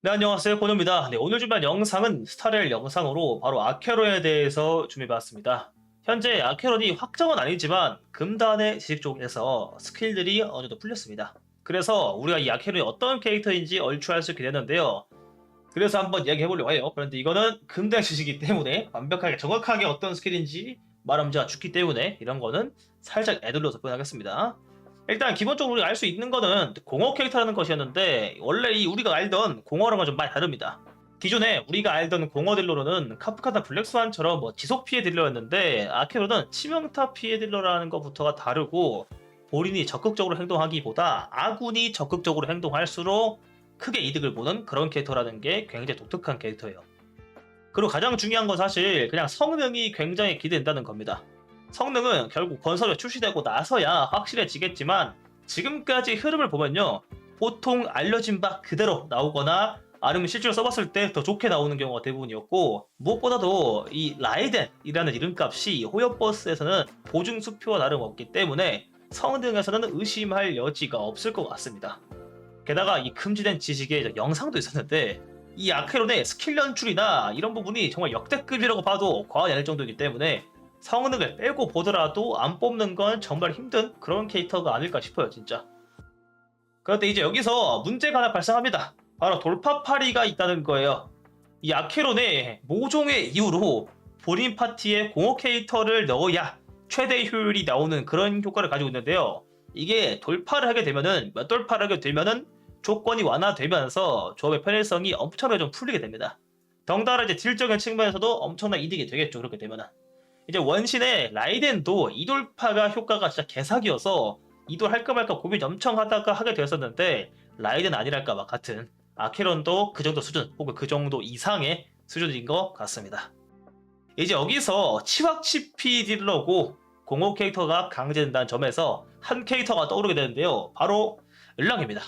네, 안녕하세요. 고노입니다. 네, 오늘 준비한 영상은 스타렐 영상으로 바로 아케론에 대해서 준비해봤습니다. 현재 아케론이 확정은 아니지만 금단의 지식 쪽에서 스킬들이 어느 정도 풀렸습니다. 그래서 우리가 이 아케론이 어떤 캐릭터인지 얼추 알 수 있게 됐는데요. 그래서 한번 이야기해보려고 해요. 그런데 이거는 금단 지식이기 때문에 완벽하게 정확하게 어떤 스킬인지 말하면 제가 죽기 때문에 이런 거는 살짝 애들러서 표현하겠습니다. 일단 기본적으로 우리가 알 수 있는 거는 공허 캐릭터라는 것이었는데 원래 이 우리가 알던 공허랑은 좀 많이 다릅니다. 기존에 우리가 알던 공허 딜러로는 카프카나 블랙스완처럼 뭐 지속 피해 딜러였는데 아케로는 치명타 피해 딜러라는 것부터가 다르고 본인이 적극적으로 행동하기보다 아군이 적극적으로 행동할수록 크게 이득을 보는 그런 캐릭터라는 게 굉장히 독특한 캐릭터예요. 그리고 가장 중요한 건 사실 그냥 성능이 굉장히 기대된다는 겁니다. 성능은 결국 건설에 출시되고 나서야 확실해지겠지만 지금까지 흐름을 보면요 보통 알려진 바 그대로 나오거나 아니면 실제로 써봤을 때 더 좋게 나오는 경우가 대부분이었고 무엇보다도 이 라이덴이라는 이름값이 호엽버스에서는 보증 수표와 다름없기 때문에 성능에서는 의심할 여지가 없을 것 같습니다. 게다가 이 금지된 지식에 영상도 있었는데 이 아케론의 스킬 연출이나 이런 부분이 정말 역대급이라고 봐도 과언이 아닐 정도이기 때문에 성능을 빼고 보더라도 안 뽑는 건 정말 힘든 그런 캐릭터가 아닐까 싶어요, 진짜. 그런데 이제 여기서 문제가 하나 발생합니다. 바로 돌파파리가 있다는 거예요. 이 아케론의 모종의 이유로 본인 파티에 공허 캐릭터를 넣어야 최대 효율이 나오는 그런 효과를 가지고 있는데요. 이게 돌파를 하게 되면은 몇 돌파를 하게 되면은 조건이 완화되면서 조합의 편의성이 엄청나게 좀 풀리게 됩니다. 덩달아 이제 딜적인 측면에서도 엄청난 이득이 되겠죠. 그렇게 되면은. 이제 원신의 라이덴도 이돌파가 효과가 진짜 개사기여서 이돌 할까 말까 고민 엄청 하다가 하게 되었었는데 라이덴 아니랄까봐 같은 아케론도 그 정도 수준 혹은 그 정도 이상의 수준인 것 같습니다. 이제 여기서 치확치피 딜러고 공허 캐릭터가 강제된다는 점에서 한 캐릭터가 떠오르게 되는데요. 바로 을랑입니다.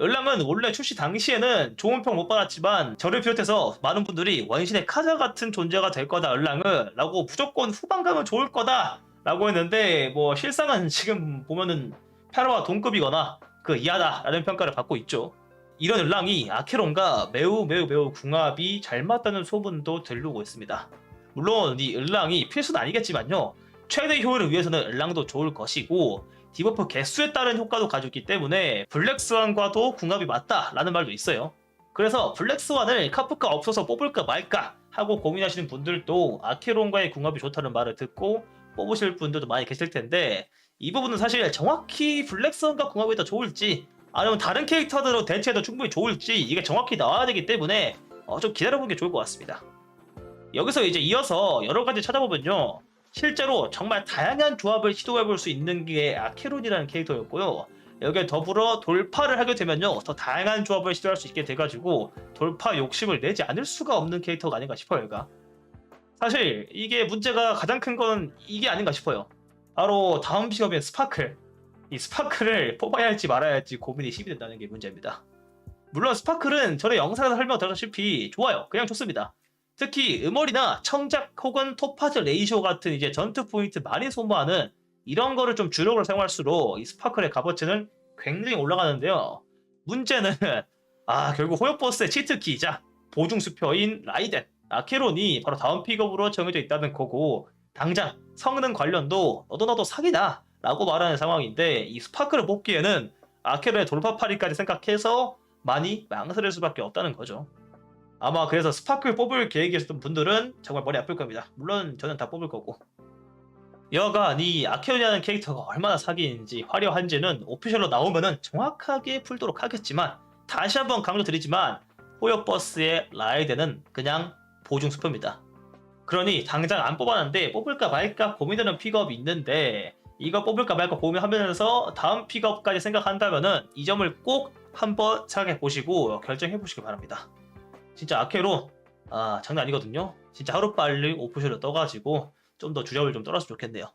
을랑은 원래 출시 당시에는 좋은 평 못 받았지만 저를 비롯해서 많은 분들이 원신의 카자 같은 존재가 될 거다 을랑은 라고 무조건 후반 가면 좋을 거다 라고 했는데 뭐 실상은 지금 보면은 페라와 동급이거나 그 이하다라는 평가를 받고 있죠. 이런 을랑이 아케론과 매우 매우 매우 궁합이 잘 맞다는 소문도 들르고 있습니다. 물론 이 을랑이 필수는 아니겠지만요. 최대 효율을 위해서는 을랑도 좋을 것이고 디버프 개수에 따른 효과도 있기 때문에 블랙스완과도 궁합이 맞다라는 말도 있어요. 그래서 블랙스완을 카프가 없어서 뽑을까 말까 하고 고민하시는 분들도 아케론과의 궁합이 좋다는 말을 듣고 뽑으실 분들도 많이 계실 텐데 이 부분은 사실 정확히 블랙스완과 궁합이 더 좋을지 아니면 다른 캐릭터들로 대체해도 충분히 좋을지 이게 정확히 나와야 되기 때문에 어, 좀 기다려보는 게 좋을 것 같습니다. 여기서 이제 이어서 여러 가지 찾아보면요. 실제로 정말 다양한 조합을 시도해 볼 수 있는 게 아케론이라는 캐릭터였고요. 여기에 더불어 돌파를 하게 되면요. 더 다양한 조합을 시도할 수 있게 돼가지고 돌파 욕심을 내지 않을 수가 없는 캐릭터가 아닌가 싶어요, 얘가. 사실 이게 문제가 가장 큰 건 이게 아닌가 싶어요. 바로 다음 픽업인 스파클. 이 스파클을 뽑아야 할지 말아야 할지 고민이 심이 된다는 게 문제입니다. 물론 스파클은 전에 영상에서 설명 드렸다시피 좋아요. 그냥 좋습니다. 특히 음월이나 청작 혹은 토파즈 레이쇼 같은 이제 전투 포인트 많이 소모하는 이런 거를 좀 주력으로 사용할수록 이 스파클의 값어치는 굉장히 올라가는데요. 문제는 아 결국 호역버스의 치트키이자 보증 수표인 라이덴 아케론이 바로 다음 픽업으로 정해져 있다는 거고 당장 성능 관련도 너도 나도 사기다 라고 말하는 상황인데 이 스파클을 뽑기에는 아케론의 돌파 파리까지 생각해서 많이 망설일 수밖에 없다는 거죠. 아마 그래서 스파클 뽑을 계획이었던 분들은 정말 머리 아플 겁니다. 물론 저는 다 뽑을 거고. 여간 이 아케온이라는 캐릭터가 얼마나 사기인지 화려한지는 오피셜로 나오면은 정확하게 풀도록 하겠지만 다시 한번 강조드리지만 호역버스의 라이드는 그냥 보증 수표입니다. 그러니 당장 안 뽑았는데 뽑을까 말까 고민되는 픽업이 있는데 이거 뽑을까 말까 고민하면서 다음 픽업까지 생각한다면은 이 점을 꼭 한번 생각해 보시고 결정해 보시기 바랍니다. 진짜 아케로 아 장난 아니거든요. 진짜 하루빨리 오프쇼를 떠가지고 좀 더 주력을 좀 떨었으면 좋겠네요.